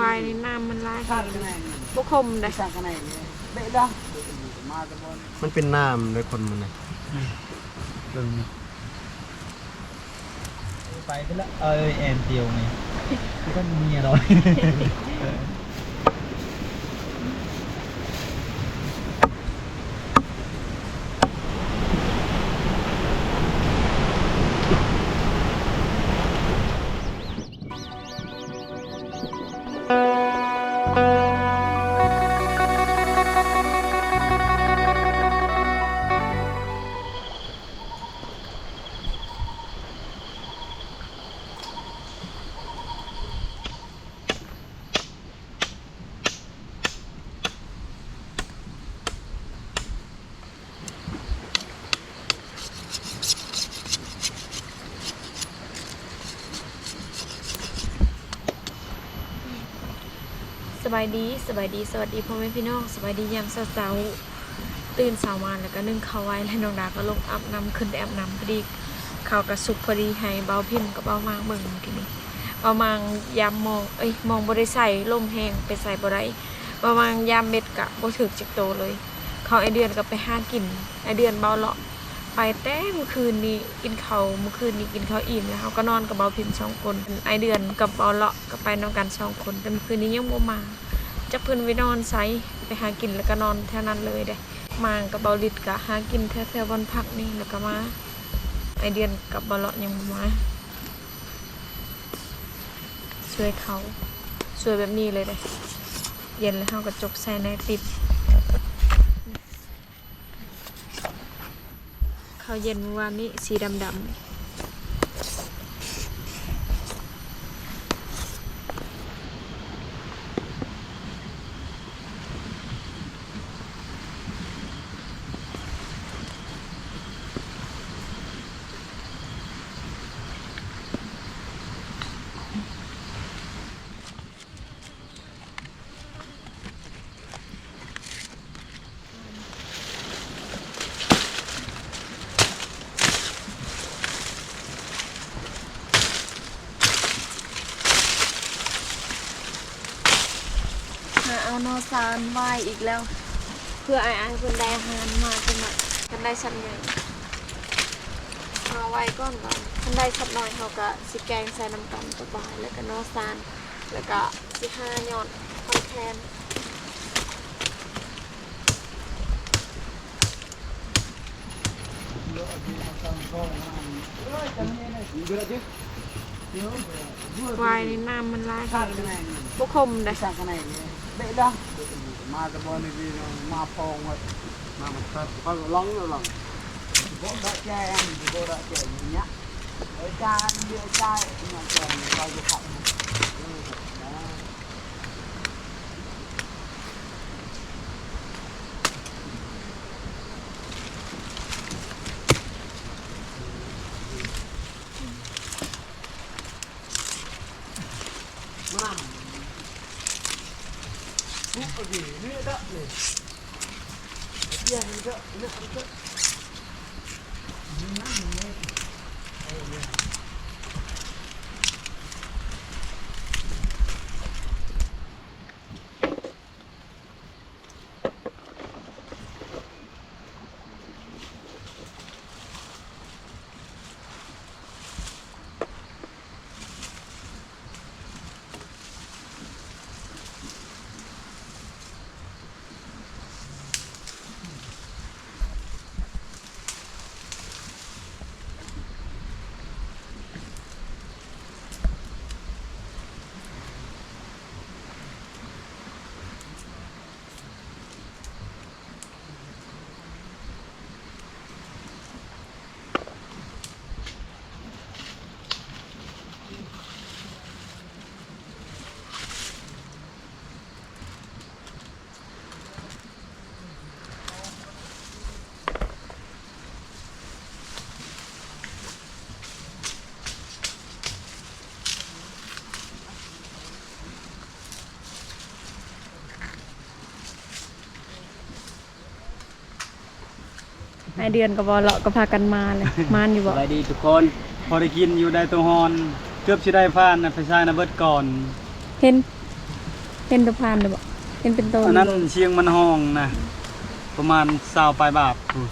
วายในน้ำมันลาย Sát cái này, บุคมได้ sát cái này, bệ đó. Mà cái bọn มันเป็นน้ำเลยคนมันนะไปไปแล้วเอ้ยแอนเตียวไงก็มีอร่อยายดีสบายดีสวัสดีพ่อแม่พี่น้องสบายดียามเช้าๆตื่นเช้ามาแล้วก็นึ่งข้าวไว้แล้วน้องดาก็ลงอาบน้ำขึ้นไปอาบน้ำพอดีข้าวกระสุกพอดีให้เบาพิมพ์กับเบามางเบิ่งกินนี่เบามางยามมองเอ้ยมองบ่ได้ใส่ลมแห้งไปใส่บ่ได้เบามางยามเม็ดกะบ่ถึกจิกโตเลยเขาไอเดือนก็ไปห้ากินไอเดือนเบาเลาะไปแต่เมื่อคืนนี้กินข้าวเมื่อคืนนี้กินข้าวอิ่มแล้วเขาก็นอนกับเบาพิมพ์สองคนไอเดือนกับเบาเลาะก็ไปนอนกันสองคนแต่เมื่อคืนนี้ยังบ่มา จะเพิ่นไปนอนไซไปหากินแล้วก็นอนแถวนั้นเลยเด้มางกับเบาลิดกะหากินแถวๆวันพักนี่แล้วก็มาไอเดือนกับเบาเลาะยังมาช่วยเขาช่วยแบบนี้เลยเด้เย็นแล้วเฮาก็จกใส่ในติดข้าวเย็นเมื่อวานนี้สีดำดำหา เอานอซานไหวอีกแล้ว เพื่อไอ้ไอ้เพิ่นได้อาหารมาเพิ่นว่าเพิ่นได้สัตว์ใหญ่มาไว้ก่อนก่อนเพิ่นได้สัตว์น้อยเขาก็สิแกงใส่น้ำตาลตัวบายแล้วก็นอซานแล้วก็สิห้ายอดคอนแคน Vừa chứ. วายในน้ำมันลาย Sát cái này, บุคมได้ sát cái này, bệ đó. Mà cái bọn này thì mà phong rồi. Mà một thật, có lóng rồi lòng. Bố đã che em, thì đã che nhá. Ở cha ăn cha mà còn bao nhiêu. ไอเดือนกับบอเลาะก็พากันมาเลยมานอยู่สบ่บายดีทุกคน พอได้กินอยู่ได้ตัวฮอน เกือบสิได้ผ่านนะไปใช้นะเบิดก่อน เห็น เห็นตัวพานเลยบ่เห็นเป็นโตอันนั้นเชียงมันห้องนะ ประมาณ20ปลายบาทพู้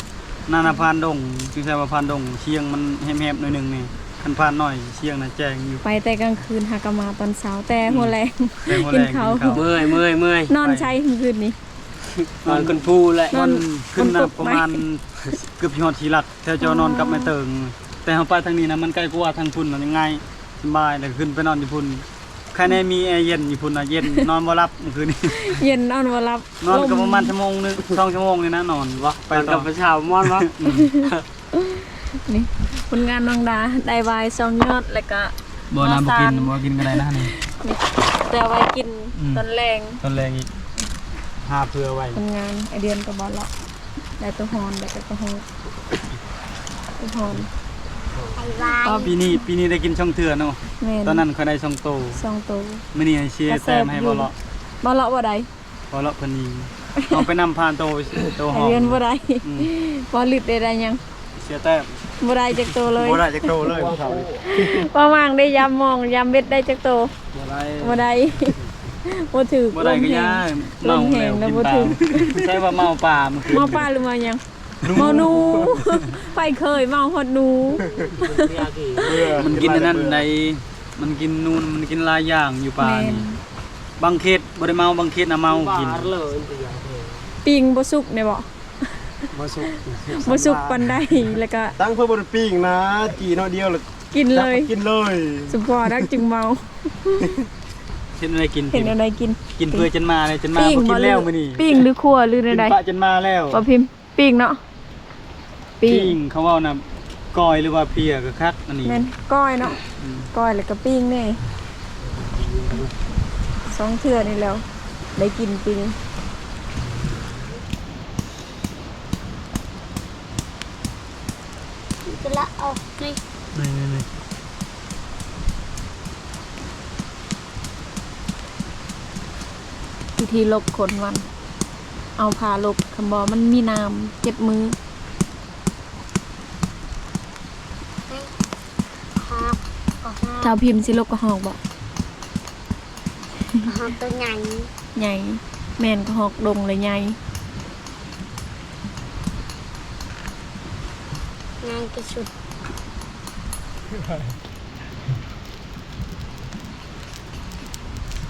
นานาพานดงจึงใช่ว่าพานดง เชียงมันแหบๆหน่อยหนึงนี่คันพานน้อยเชียงน่ะแจ้งอยู่ ไปแต่กลางคืนหากะมาตอนเช้าแต่หัวแรงแต่หัวกิแรนงข้าวกินข้าว เมื่อยเมื่อยเมื่อยนอนใช้ทั้งคืนนี้ นอนคนพูแหละนมัอนนขึ้นมันนะตกประไหมมาณเกือบยอดชีหลักแถวเจ้านอนกับแม่เติงแต่เฮาไปทางนี้นะมันใกล้กว่าทางพุ่นน่ะยังไงสบายเลยขึ้นไปนอนอยู่พุ่นใครในมีแอร์เย็นอยู่พุ่นน่ะเย็นนอนบ่หลับเมื่อคืนนี้เย็นนอนบ่หลับนอนก็ลประมาณชั่วโมงนึงสองชั่วโมงนี่นะนอนวะไปไปต่กัอบประชามอนวะนี่ผลงานน้องดาได้วายสองยอดแล้วก็บ่น้ำบ่กินบ่กินก็ได้นะนี่นี่แต่เอาไว้กินอืมตอนแรงตอนแรกอีก หาเพื่อไว้ผลงานไอเดือนก็บ่ละได้ตัวฮอนได้ก็ตัวฮอนตัวฮอนปีนี้ปีนี้ได้กินช่องเถื่อเนาะแม่นตอนนั้นเขาได้ช่องโตสองตัวมื้อนี้ให้เชียร์แต้มให้บ่เลาะบ่ละบ่ได้บ่เลาะเพิ่นยิงเอาไปนำพานโตโตไอหอมเดือนบ่ได้อืมบ่ลึดได้ได้ยังเชียร์แต้มบ่ได้จักตัวเลยบ่ได้จักโตเลยว่ามางได้ยามมองยามเบ็ดได้จักตัวบ่ได้บ่ได้ บ่ถือบ่ได้ก็ย่าลเมามแห้แล้วงแล้วกินบ่ปลาถึงใช่ว่าเมาปลามันคือเมาป้าหรือเมายังเมาหนูไปเคยเมาฮอดหนู มันกินอันนั้นในมันกินนู่นมันกินหลายอย่างอยู่ปลาแม่น นี่บางเขตบ่ได้เมาบางเขตน่ะเมากิน ปิงบ่สุกเนี่ยบ่มาสุกบ่สุกปานใดแล้วก็ตั้งเพื่อบนปิ้งนะจีน้อยเดียวเลยกินเลย กินเลย สุพอรักจึงเมา เห็นอะไรกินเห็นอะไรกินกินเพื่อจนมาเลยจนมาปิ้งบ่กินแล้วหรืมื้อนี้ปิ้งหรือคั่วหรือกินใดปะจนมาแล้วๆบ่พิมพ์ปิ้งเนาะปิ้ปิ้งงเขาเว้าน่ะก้อยหรือว่าเพียก็คักอันนี้แม่นก้อยเนาะอืมก้อยแล้วก็ปิ้งแน่สองเทื่อนี่แล้ว ได้กินปีนี้ จะละออกนี่ นี่ๆ วิธีลบขนวัน เอาผ้าลบคำบอกมันมีน้ำเจ็บมือครับออกมาชาวพิมพ์สิลบก็หอกบอกหอมตัวใหญ่ใหญ่แม่นก็หอกดงเลยใหญ่ใหญ่ที่สุด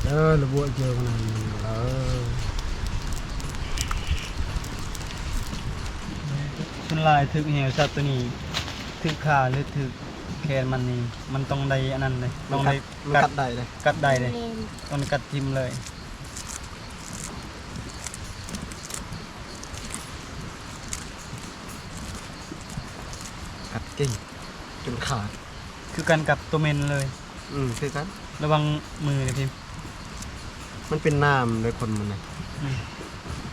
เออระบวเจอขนาดนี้เออๆชนลายถึกแหวสัตว์ตัวนี้ถึกขาหรือถึกแขนมันนี่มันต้องได้อันนั้นเลยต้องได้มันกักัดดได้เลยกัดได้เลยเลนต้องกัดทิมเลยกัดเก่งจนขาด คือกันกับตัวเมนเลย อืมคือกันระวังมือเลยพิมพ์ มันเป็นน้ำเลยคนมันนะ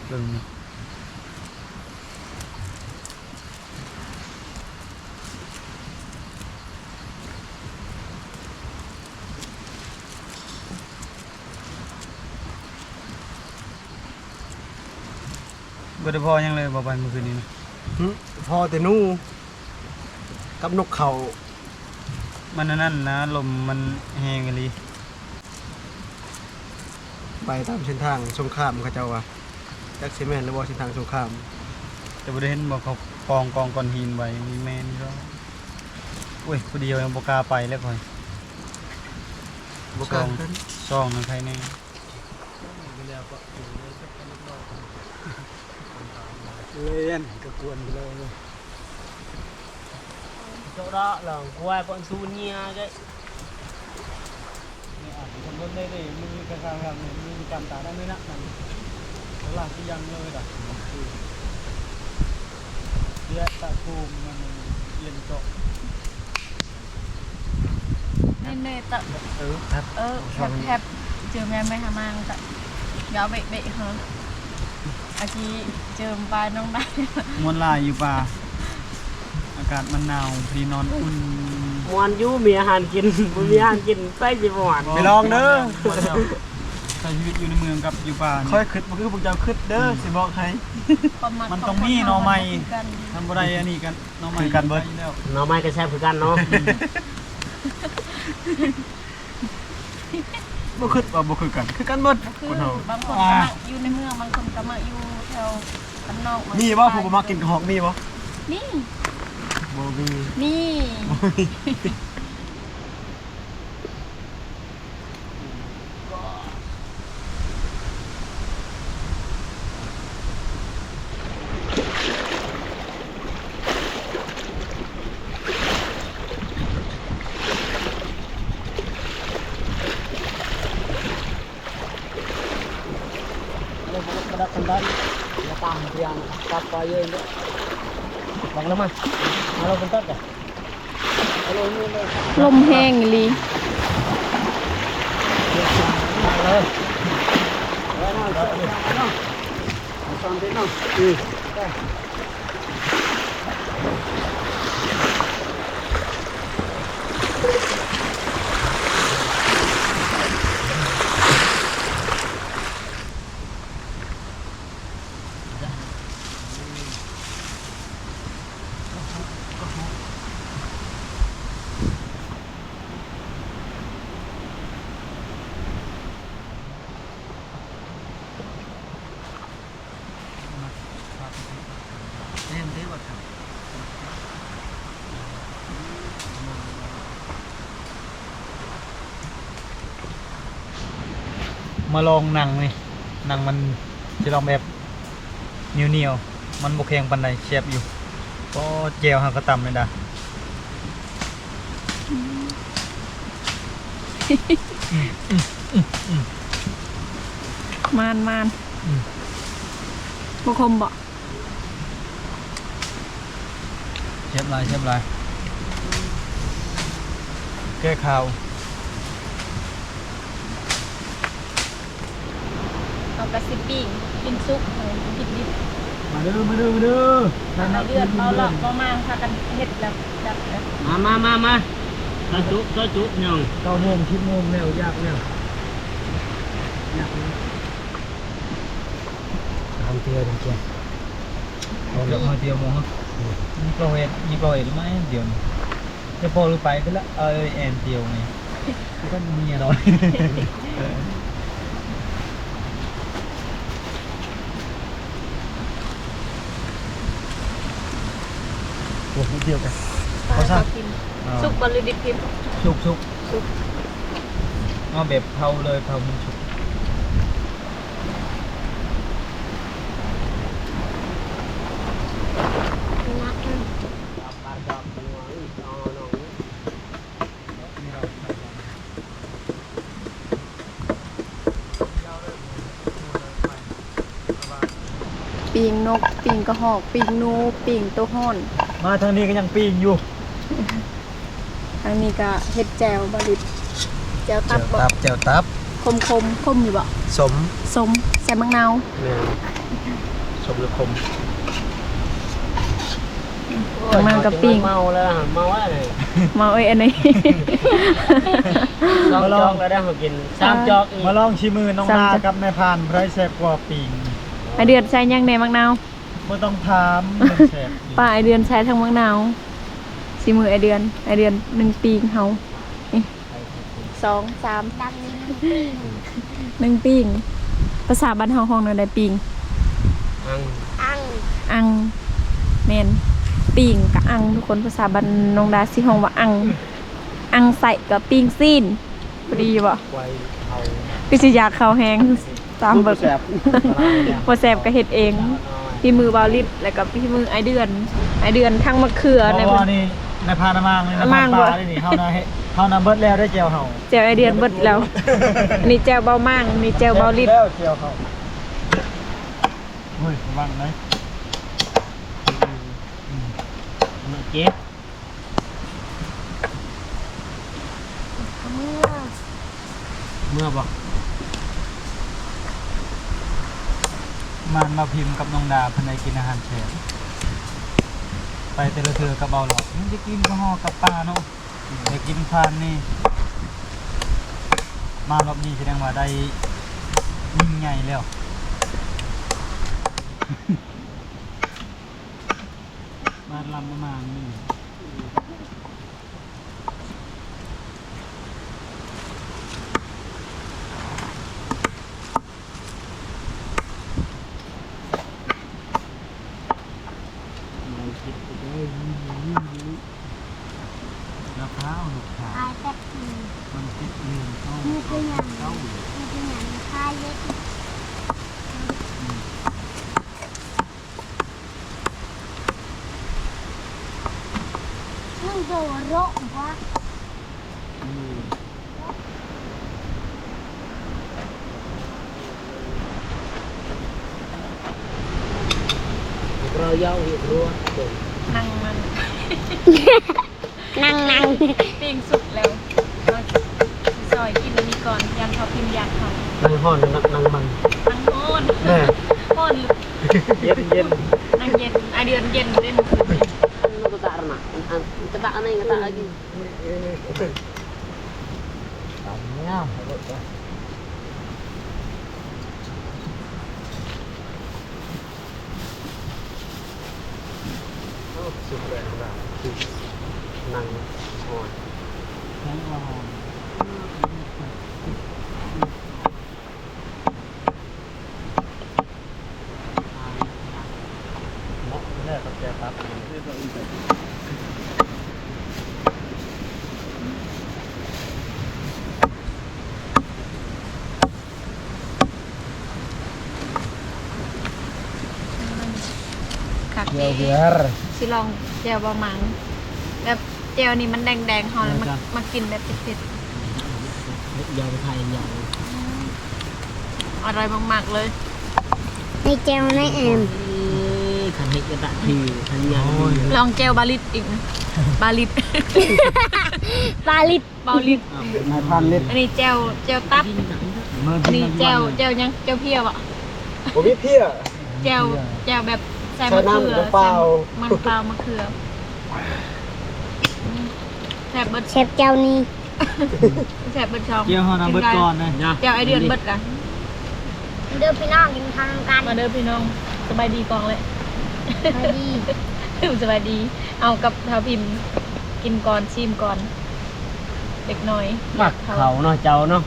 เบิ่งนี่บ่ได้พอยังเลยบ่ไปเมื่อคืนนี้นะหึพอแต่นู่กับนกเขา มันอันนั่นนะลมมันแห้งอีหลี ไปตามเส้นทางสงครามเขาเจ้าว่าจักซีเมนหรือว่าเส้นทางสงครามแต่บ่ได้เห็นบ่เขากองกองก้อนหินไว้มีแม่นก็โอ้ยผู้เดียวยังบ่กล้าไปแล้วค่อยบกล้าสองขึ้นซองนั่นใครแน่เล่นก็กวนไปเลย chỗ đó là qua con su nhia cái สมมุติ ได้ดิมีกระทางครับมีจำตาได้ไหมนะนั่นแล้วหลังที่ยังเลยด่ะเรียกตะคูมมันเย็นเจาะ nên nè tận เออครับ ơ hẹp hẹp trường em mới ham mang tận gió bị bị hả à chị trường ba nông đại มวนลายอยู่ป่าอากาศมันหนาวพอดีนอนอุ่น ngoan chú mì hàn kín mì hàn kín tay gì ngoan ไปลองเด้อ ใช้ชีวิตอยู่ในเมืองกับอยู่ป่าค่อนี่ยขึ้นบ่คือพวกเจ้าขึ้นเด้อสิบอกให้ Con mặt Mình con ต้อง con มี nào หน่อไม้ mình cần. ทำบ่ได้อันนี้กันน้องใหม่คือกันเบิดไปแล้ว nó mai cái xe phải gan nó บบ่คือว่าบ่คือกัน คือกันหมดคือคนเฮาบางคนก็มาอยู่ในเมืองบางคนก็มาอยู่แถวบ้านนอกมีบ่ผู้บ่มากินกระหอกมีบ่นี่ บ่มีนี่กระดับกันได้มาตามเรียงตัดไปเยอะเลยลองแล้วมั้ยมาเราเป็นต้นกันเอาลงนี่เลยลมแห้งอีหลีมาเลยตอนที่น้องแมาลองนั่งนี่นั่งมันจะลองแบบเหนียวเหนียวๆมันบกแข็งปันใดแซ่บอยู่ก็เจลหางกระต่ำเลยนะมานมานบ่คมบ่เชฟลายเชฟลายแก้ข่าว เอากระสิปิ้งกินซุปหมูกินดิบมาเด้อมาเด้อมาเด้อมาเดือนเมาหลอกเมามางพากันเฮ็ดแล้วดับแล้วมามามามาซอยจุซอยจุยังเก้าโมงสิบโมงแล้วยากแล้วทำเตี้ยดิเจ้าเดี๋ยวมาเดียวโมงครับนี่ก็เห็นนี่ก็เห็นไหมเดียวนี่จะพอหรือไปก็ละเออแอนเดียวไงก็มีอะไร โอ้โหเดียวกันเขาชอบกินซุปบหริดิบกินชุกชุกซุปเอาแบบเผาเลยเผามันชุกนักกันปิงนกปิงกระหอกปิงนูปิงตัวห้อน มาทางนี้ก็ยังปีงอยู่อันนี้ก็เฮ็ดแจวบริดแจวตับบ่ตับแจ่วตับคมคมคมอยู่บ่สมสมใส่มะนาวแม่นสมหรือคมข้างมันก็ปิงเมาแล้วเมาอะไรมาเอ้ยอันนี้สองจอกแล้วได้เขากินสามจอกอีกมาลองชิมือน้องสามนาจ้ะกับนายพรานไพรแซ่บกว่าปีงไอเดือนใส่ยังในมะนาว ไม่ต้องถามมันแซ่บอยู่ป้าไอเดือนใช้ทั้งมะนาวสีมือไอเดือน ไอเดือนหนึ่งปีงเฮานี่สองสามดังนี้ปิ้งหนึ่งปีงภาษาบ้านเฮาห้องนั่นได้ปีงอังอังอังแมนปีงกับอังทุกคนภาษาบ้านนองดาสิห้องว่าอัง อังใส่กับปีงซีนพอดีบ่ไว้เอาก็สิอยากเข้าแฮงตามเบิกแสบบ่แซ่บก็เฮ็ดเอง พี่มือบาวลิดแล้วก็พี่มือไอเดือน ไอเดือนทั้งมะเขือเพในราะว่านี่นายพรานอามางเลยนายพรานอามางปบ่ลาได้นี่เฮานาเฮเฮานาเบิดแล้วได้เจียวเฮาแจวไอเดือนเบิดแล้วอันนี้แจวเบามากอันนี้แจวเบาลิดแล้วเจียวเฮาเฮ้ยระวังนะเจ็บเมื่อเมื่อบอก มันมาพิมพ์กับน้องดาเพิ่นกินอาหารแซ่บไปแต่ละเทือกับเบาหลอกมันจะกินข้าวห่อกับปลาเนาะได้กินพานนี่ มารอบนี้แสดงว่าได้ยิ่งใหญ่แล้วมาลำประมาณนี้ เล็กนึ่ง โดโรวะเรายาวหิรัวนั่งมันนั่งนั่งปิ้งสุดแล้วเอาซอยกินอันนี้ก่อนยันเขาพิมพ์ยากเขานั่งห้อนนั่งนั่งมันนั่งโอนแม่โอนเย็นเย็นนั่งเย็นไอะเดือนเย็นเล่น Ano ka na? Kita ka na yung kata lagi. Tanya. สุดเลยนะนั่งห้อนนั่งว่า เนาะแม่กับแกครับ คัก Yo ดี biar. สิลองแจวบะมังแบบแจวนี่มันแดงๆหอมแล้วมันมากินแบบเผ็ด Yo thay yo. ๆอร่อยมากๆเลยในเจลในแอม Kan hit kata thì kan yang. ลองแจวบาลิตอีกนะบาลิตปลาลิดบาลิตนายพันเล็ดอันนี้แจวแจวตับอันนี้แจวแจวยังแจวเพียวอะผมมีเพี้ยแจวแจวแบบ ใส่มะเขือใส่น้ำน้ำเปล่าใส่มันเปล่ามะเขืออืมแซ่บเบิดเชฟเจ้านี่แซ่บเบิดชองเกี่ยวเฮานํเบิดก่อนนะแจวไอเดือนเบิดอะเดินพี่น้องกินทางกันมาเด้อพี่น้องสบายดีกองเลยไปดีสบายดี เอากับทาพิมพ์กินก่อนชิมก่อนเด็กน้อย Mak kau no chau no.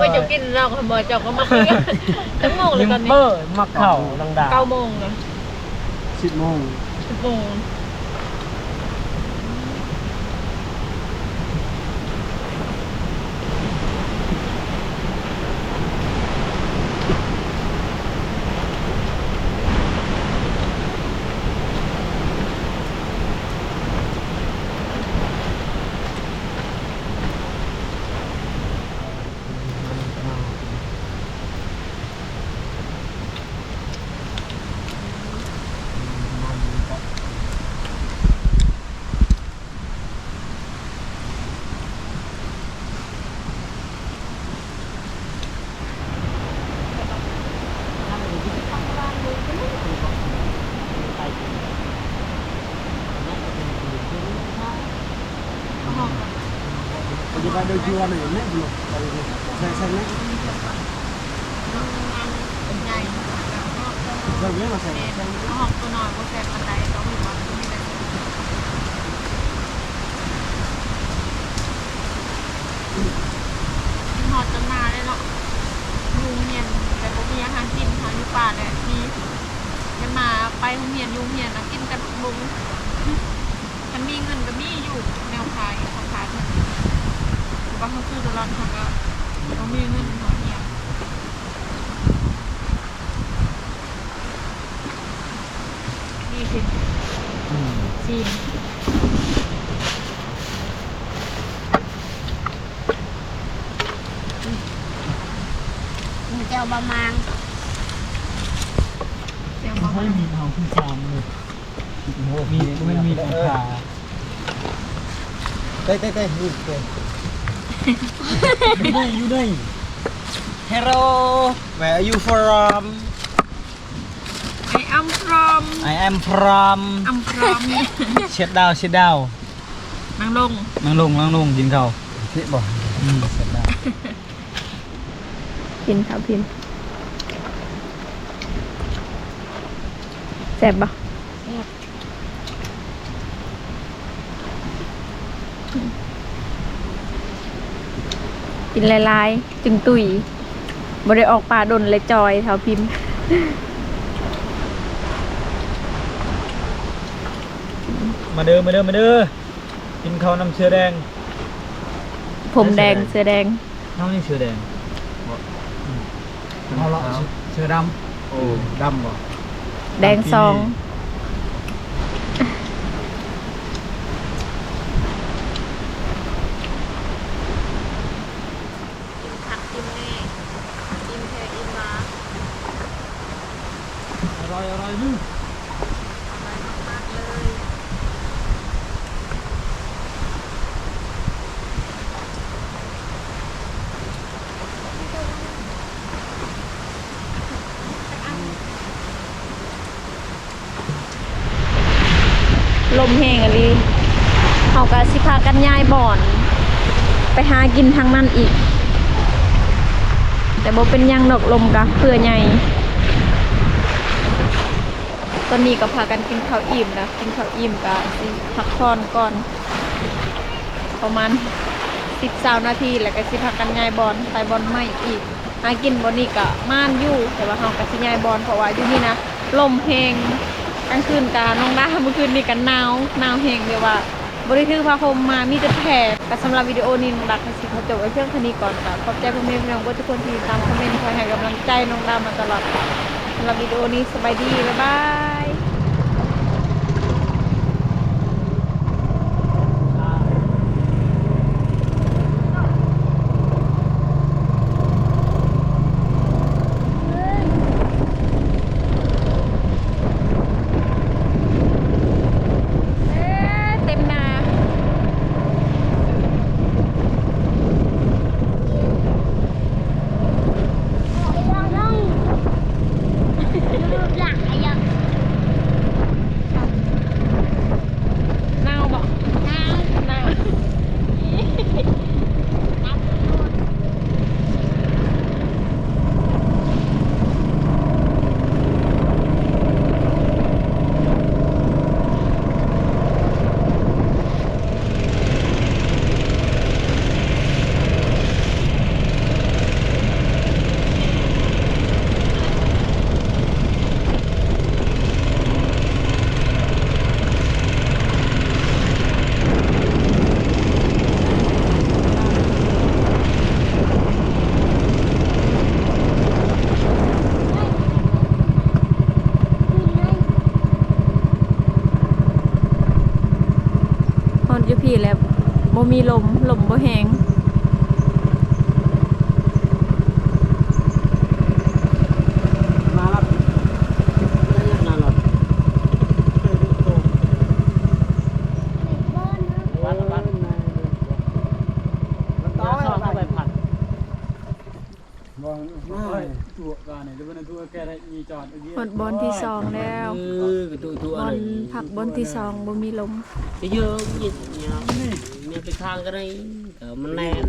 ว่าจะกินเราขโมยเจ้าก็มาคุยกันตั้งโมงเลยตอนนี้ Ber mak kau lang da. เก้าโมงเลยสิบโมงสิบโมงปัจจุบันเดินคิวอะไรเนี่ย บุญใช่ ใช่ไหมเป็นไงเราเรียกมาใส่แม่ห้องตัวน้อยก็แซ่บปันไดต้องมีวันที่ได้หอดจนมาเลยเนาะยุงเมียนแต่ก็มีอาหารกินค่ะอยู่ป่าเลยมีจะมาไปโรงเรียนยุงเมียนนะกินกันลุงมันมีเงินก็มีอยู่แนวขายข องขายมันว่าเขาซื้อตลอดเขาก็เขามีเงินเขาเฮียนี่สิซีนมีเจลบะมังเดี๋ยวมัมานไม่มีทางขึ้นจามเลยมีมันมีของขาเต้เต้เต้นี่เต้ อยู่ได้อยู่ได้ Hello where are you from ไออัมพรอม I am from อัมพรอมเช็ดดาวเช็ดดาวนางลงนั่งลงนั่งลงกินข้าวที่บอกอืมเช็ดดาวพินค่ะพินแซ่บปะ กินลายๆ จึงตุยบ่ได้ออกป่าดนเลยจอยแถวพิมพ์มาเด้อมาเด้อมาเด้อกินข้าวน้ำเชื้อแดง ผมแดงเสื้อแดงน้องนี่เชื้อแดงเเอาละเสื้อดโอ้ดำบ่แดงซอง ผักกินแน่กินแค่อินมาำอ ร่อยอร่อยนึงอร่ลมแห้งอะลีเขาก็สิพากันย้ายบ่อน ไปหากินทางนั้นอีก แต่บ่เป็นยังดอกลมกะเพื่อใหญ่ ตอนนี้ก็พากันกินข้าวอิ่มนะกินข้าวอิ่มกะสิพักผ่อนก่อน ประมาณสิบสานาทีแล้วก็สิพักกันย้ายบอลไปบอลใหม่อีกหากินบอลนี่กะม่านอยู่แต่ว่าเฮาก็สิย้ายบอลเพราะว่าอยู่นี่นะลมเพลงกลางคืนกะน้องดาเมื่อคืนนี่กันหนาวหนาวแหงเดียวว่าบริถือผ้าห่มมามีแต่แผลก็สำหรับวิดีโอนี้น้องดักสิขอจบไว้เพียงเท่านี้ก่อนค่ะขอบใจพ่อแม่พี่น้องทุกคนที่ตามคอมเมนต์คอยให้กำลังใจน้องดามาตลอดสำหรับวิดีโอนี้สบายดี บ๊ายบายเอ๊ะเต็มนา เราต้องรูปหลักอะไรอย่าง เน่าบอก น้ำ เน่า น้ำ ฮอนอยู่พี่แล้ว บ่มีลมลมบ่แหงมารับได้ยังนานหรอวัดวัดต่อเข้าไปผัดบ่ไม่ตัวกันนี่ดูเป็นตัวแกได้มีจอดอีกฮอดบอลที่สองแล้วเออตัวตัวบอะอไรลผักบอลที่สองบ่มีลม เยอะ